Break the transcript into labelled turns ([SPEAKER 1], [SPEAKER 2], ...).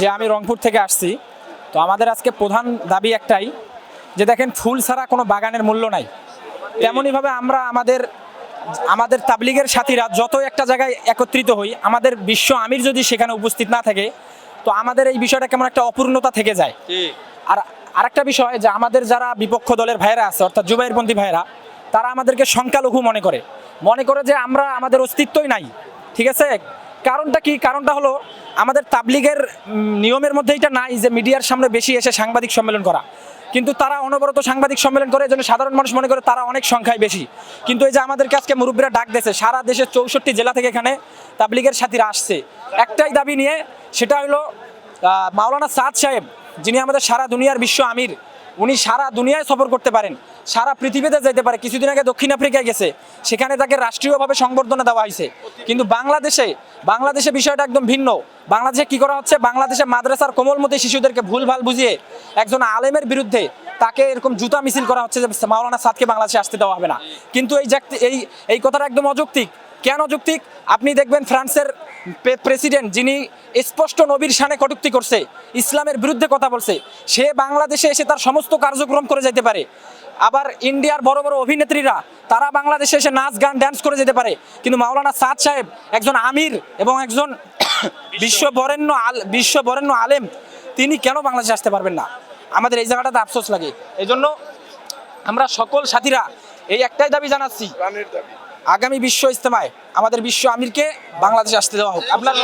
[SPEAKER 1] যে আমি রংপুর থেকে আসছি তো আমাদের আজকে প্রধান দাবি একটাই যে দেখেন ফুল ছাড়া কোনো বাগানের মূল্য নাই। তেমনইভাবে আমরা আমাদের আমাদের তাবলিগের সাথীরা যত একটা জায়গায় একত্রিত হই আমাদের বিশ্ব আমির যদি সেখানে উপস্থিত না থাকে তো আমাদের এই বিষয়টা কেমন একটা অপূর্ণতা থেকে যায়। আর আরেকটা বিষয় যে আমাদের যারা বিপক্ষ দলের ভাইরা আছে অর্থাৎ জুবাইরপন্থী ভাইরা তারা আমাদেরকে সংখ্যালঘু মনে করে। মনে করে যে আমরা আমাদের অস্তিত্বই নাই ঠিক আছে? কারণটা কি? কারণটা হলো আমাদের তাবলিগের নিয়মের মধ্যে এটা নাই যে মিডিয়ার সামনে বেশি এসে সাংবাদিক সম্মেলন করা। কিন্তু তারা অনবরত সাংবাদিক সম্মেলন করে এজন্য সাধারণ মানুষ মনে করে তারা অনেক সংখ্যায় বেশি। কিন্তু এই যে আমাদেরকে আজকে মুরব্বীরা ডাক দিয়েছে, সারা দেশের চৌষট্টি জেলা থেকে এখানে তাবলিগের সাথীরা আসছে। একটাই দাবি নিয়ে সেটা হলো মাওলানা সাদ সাহেব, যিনি আমাদের সারা দুনিয়ার বিশ্ব আমির উনি সারা দুনিয়ায় সফর করতে পারেন। সারা পৃথিবীতে যেতে পারে। কিছুদিন আগে দক্ষিণ আফ্রিকায় গেছে। সেখানে তাকে রাষ্ট্রীয়ভাবে সংবর্ধনা দেওয়া হয়েছে। কিন্তু বাংলাদেশে বাংলাদেশে বিষয়টা একদম ভিন্ন। বাংলাদেশে কি করা হচ্ছে? বাংলাদেশে মাদ্রাসার কোমলমতি শিশুদেরকে ভুলভাল বুঝিয়ে একজন আলেমের বিরুদ্ধে তাকে এরকম জুতা মিছিল করা হচ্ছে যে মাওলানা সাদকে বাংলাদেশে আসতে দেওয়া হবে না। কিন্তু এই এই এই কথাটা একদম অযৌক্তিক। কেন যৌক্তিক আপনি দেখবেন ফ্রান্সের প্রেসিডেন্ট যিনি স্পষ্ট নবীর শানে কটুক্তি করছে, ইসলামের বিরুদ্ধে কথা বলছে, সে বাংলাদেশে এসে তার সমস্ত কার্যক্রম করে যেতে পারে। আবার ইন্ডিয়ার বড় বড় অভিনেত্রীরা, তারা বাংলাদেশে এসে নাচ, গান ড্যান্স করে যেতে পারে। কিন্তু মাওলানা সাদ সাহেব একজন আমির এবং একজন বিশ্ব বরেণ্য আল বিশ্ব বরেণ্য আলেম, তিনি কেন বাংলাদেশে আসতে পারবেন না? আমাদের এই জায়গাটাতে আফসোস লাগে। এই জন্য আমরা সকল সাথীরা এই একটাই দাবি জানাচ্ছি। আগামী বিশ্ব ইজতেমায় আমাদের বিশ্ব আমিরকে বাংলাদেশে আসতে দেওয়া হোক। আপনার